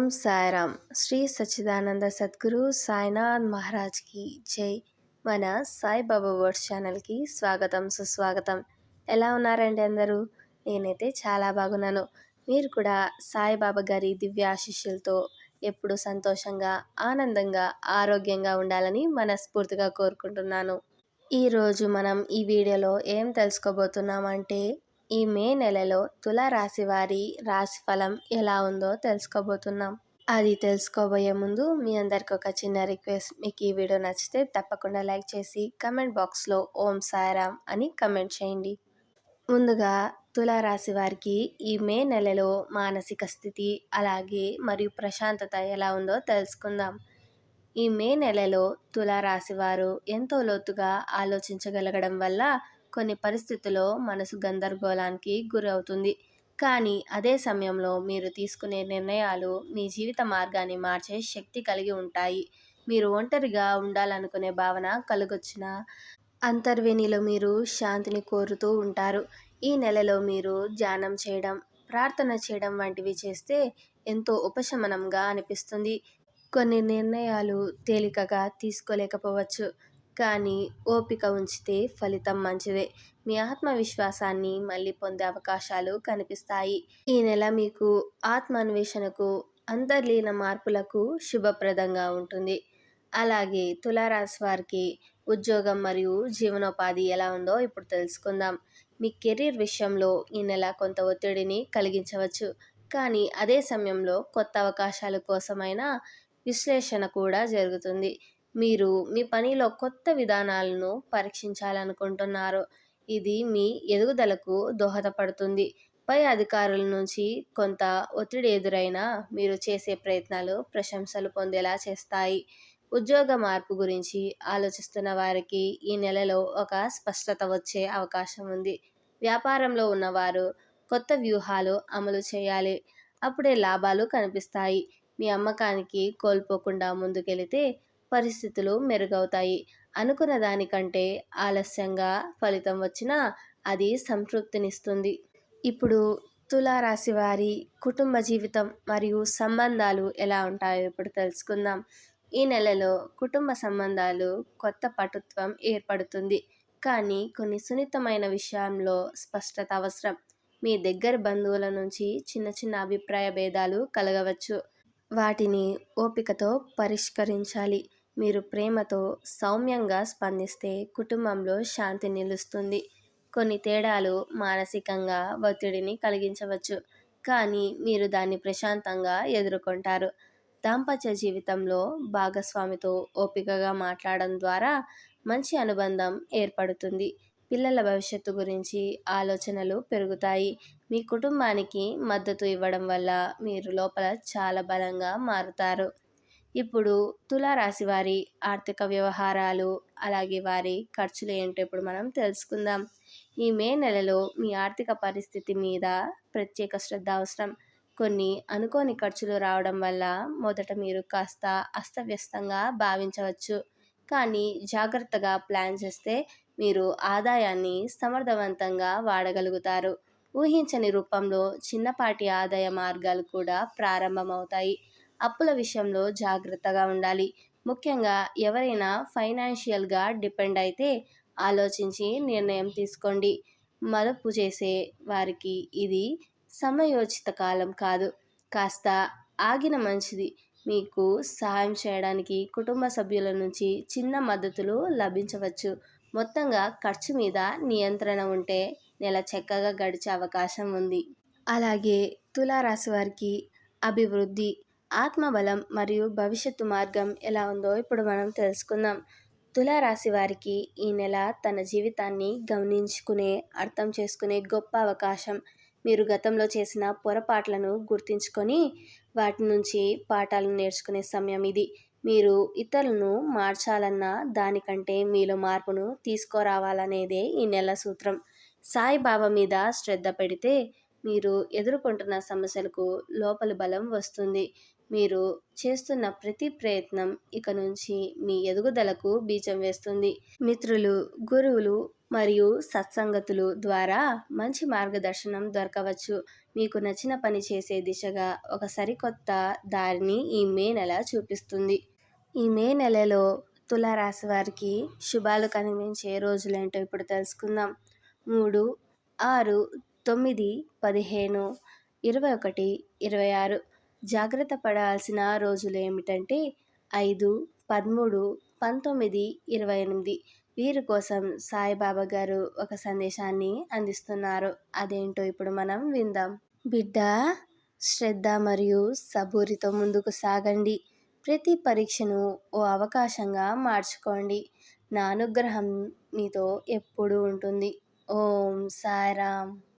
ఓం సాయిరామ్. శ్రీ సచ్చిదానంద సద్గురు సాయినాథ్ మహారాజ్కి జై. మన సాయిబాబా వర్డ్స్ ఛానల్కి స్వాగతం సుస్వాగతం. ఎలా ఉన్నారండి అందరూ? నేనైతే చాలా బాగున్నాను. మీరు కూడా సాయిబాబా గారి దివ్యాశిష్యులతో ఎప్పుడు సంతోషంగా ఆనందంగా ఆరోగ్యంగా ఉండాలని మనస్ఫూర్తిగా కోరుకుంటున్నాను. ఈరోజు మనం ఈ వీడియోలో ఏం తెలుసుకోబోతున్నామంటే ఈ మే నెలలో తులారాశి వారి రాశి ఫలం ఎలా ఉందో తెలుసుకోబోతున్నాం. అది తెలుసుకోబోయే ముందు మీ అందరికి ఒక చిన్న రిక్వెస్ట్. మీకు ఈ వీడియో నచ్చితే తప్పకుండా లైక్ చేసి కమెంట్ బాక్స్లో ఓం సాయిరామ్ అని కమెంట్ చేయండి. ముందుగా తులారాశి వారికి ఈ మే నెలలో మానసిక స్థితి అలాగే మరియు ప్రశాంతత ఎలా ఉందో తెలుసుకుందాం. ఈ మే నెలలో తులారాశి వారు ఎంతో లోతుగా ఆలోచించగలగడం వల్ల కొన్ని పరిస్థితుల్లో మనసు గందరగోళానికి గురవుతుంది. కానీ అదే సమయంలో మీరు తీసుకునే నిర్ణయాలు మీ జీవిత మార్గాన్ని మార్చే శక్తి కలిగి ఉంటాయి. మీరు ఒంటరిగా ఉండాలనుకునే భావన కలుగొచ్చిన అంతర్వేణిలో మీరు శాంతిని కోరుతూ ఉంటారు. ఈ నెలలో మీరు ధ్యానం చేయడం ప్రార్థన చేయడం వంటివి చేస్తే ఎంతో ఉపశమనంగా అనిపిస్తుంది. కొన్ని నిర్ణయాలు తేలికగా తీసుకోలేకపోవచ్చు. కానీ ఓపిక ఉంచితే ఫలితం మంచిదే. మీ ఆత్మవిశ్వాసాన్ని మళ్ళీ పొందే అవకాశాలు కనిపిస్తాయి. ఈ నెల మీకు ఆత్మాన్వేషణకు అంతర్లీన మార్పులకు శుభప్రదంగా ఉంటుంది. అలాగే తులారాశి వారికి ఉద్యోగం మరియు జీవనోపాధి ఎలా ఉందో ఇప్పుడు తెలుసుకుందాం. మీ కెరీర్ విషయంలో ఈ నెల కొంత ఒత్తిడిని కలిగించవచ్చు. కానీ అదే సమయంలో కొత్త అవకాశాల కోసమైన విశ్లేషణ కూడా జరుగుతుంది. మీరు మీ పనిలో కొత్త విధానాలను పరీక్షించాలనుకుంటున్నారు. ఇది మీ ఎదుగుదలకు దోహదపడుతుంది. పై అధికారుల నుంచి కొంత ఒత్తిడి ఎదురైనా మీరు చేసే ప్రయత్నాలు ప్రశంసలు పొందేలా చేస్తాయి. ఉద్యోగ మార్పు గురించి ఆలోచిస్తున్న వారికి ఈ నెలలో ఒక స్పష్టత వచ్చే అవకాశం ఉంది. వ్యాపారంలో ఉన్నవారు కొత్త వ్యూహాలు అమలు చేయాలి. అప్పుడే లాభాలు కనిపిస్తాయి. మీ అమ్మకానికి కోల్పోకుండా ముందుకెళితే పరిస్థితులు మెరుగవుతాయి. అనుకున్న దానికంటే ఆలస్యంగా ఫలితం వచ్చినా అది సంతృప్తినిస్తుంది. ఇప్పుడు తులారాశి వారి కుటుంబ జీవితం మరియు సంబంధాలు ఎలా ఉంటాయో ఇప్పుడు తెలుసుకుందాం. ఈ నెలలో కుటుంబ సంబంధాలు కొత్త పటుత్వం ఏర్పడుతుంది. కానీ కొన్ని సున్నితమైన విషయంలో స్పష్టత అవసరం. మీ దగ్గర బంధువుల నుంచి చిన్న చిన్న అభిప్రాయ భేదాలు కలగవచ్చు. వాటిని ఓపికతో పరిష్కరించాలి. మీరు ప్రేమతో సౌమ్యంగా స్పందిస్తే కుటుంబంలో శాంతి నిలుస్తుంది. కొన్ని తేడాలు మానసికంగా ఒత్తిడిని కలిగించవచ్చు. కానీ మీరు దాన్ని ప్రశాంతంగా ఎదుర్కొంటారు. దాంపత్య జీవితంలో భాగస్వామితో ఓపికగా మాట్లాడడం ద్వారా మంచి అనుబంధం ఏర్పడుతుంది. పిల్లల భవిష్యత్తు గురించి ఆలోచనలు పెరుగుతాయి. మీ కుటుంబానికి మద్దతు ఇవ్వడం వల్ల మీరు లోపల చాలా బలంగా మారుతారు. ఇప్పుడు తులారాశి వారి ఆర్థిక వ్యవహారాలు అలాగే వారి ఖర్చులు ఏంటో ఇప్పుడు మనం తెలుసుకుందాం. ఈ మే నెలలో మీ ఆర్థిక పరిస్థితి మీద ప్రత్యేక శ్రద్ధ అవసరం. కొన్ని అనుకోని ఖర్చులు రావడం వల్ల మొదట మీరు కాస్త అస్తవ్యస్తంగా భావించవచ్చు. కానీ జాగ్రత్తగా ప్లాన్ చేస్తే మీరు ఆదాయాన్ని సమర్థవంతంగా వాడగలుగుతారు. ఊహించని రూపంలో చిన్నపాటి ఆదాయ మార్గాలు కూడా ప్రారంభమవుతాయి. అప్పుల విషయంలో జాగ్రత్తగా ఉండాలి. ముఖ్యంగా ఎవరైనా ఫైనాన్షియల్గా డిపెండ్ అయితే ఆలోచించి నిర్ణయం తీసుకోండి. మదుపు చేసే వారికి ఇది సమయోచిత కాలం కాదు. కాస్త ఆగిన మంచిది. మీకు సహాయం చేయడానికి కుటుంబ సభ్యుల నుంచి చిన్న మద్దతులు లభించవచ్చు. మొత్తంగా ఖర్చు మీద నియంత్రణ ఉంటే నెల చక్కగా గడిచే అవకాశం ఉంది. అలాగే తులారాశి వారికి అభివృద్ధి ఆత్మబలం మరియు భవిష్యత్తు మార్గం ఎలా ఉందో ఇప్పుడు మనం తెలుసుకుందాం. తులారాశి వారికి ఈ నెల తన జీవితాన్ని గమనించుకునే అర్థం చేసుకునే గొప్ప అవకాశం. మీరు గతంలో చేసిన పొరపాట్లను గుర్తించుకొని వాటి నుంచి పాఠాలను నేర్చుకునే సమయం ఇది. మీరు ఇతరులను మార్చాలన్న దానికంటే మీలో మార్పును తీసుకురావాలనేదే ఈ నెల సూత్రం. సాయిబాబా మీద శ్రద్ధ పెడితే మీరు ఎదుర్కొంటున్న సమస్యలకు లోపల బలం వస్తుంది. మీరు చేస్తున్న ప్రతి ప్రయత్నం ఇక నుంచి మీ ఎదుగుదలకు బీజం వేస్తుంది. మిత్రులు గురువులు మరియు సత్సంగతులు ద్వారా మంచి మార్గదర్శనం దొరకవచ్చు. మీకు నచ్చిన పని చేసే దిశగా ఒక సరికొత్త దారిని ఈ మే నెల చూపిస్తుంది. ఈ మే నెలలో తులారాశి వారికి శుభాలు కనిపించే రోజులేంటో ఇప్పుడు తెలుసుకుందాం. మూడు ఆరు తొమ్మిది పదిహేను ఇరవై ఒకటి ఇరవై ఆరు. జాగ్రత్త పడాల్సిన రోజులు ఏమిటంటే ఐదు పదమూడు పంతొమ్మిది ఇరవై ఎనిమిది. వీరి కోసం సాయిబాబా గారు ఒక సందేశాన్ని అందిస్తున్నారు. అదేంటో ఇప్పుడు మనం విందాం. బిడ్డ శ్రద్ధ మరియు సబూరితో ముందుకు సాగండి. ప్రతి పరీక్షను ఓ అవకాశంగా మార్చుకోండి. నా అనుగ్రహం మీతో ఎప్పుడూ ఉంటుంది. ఓం సాయిరామ్.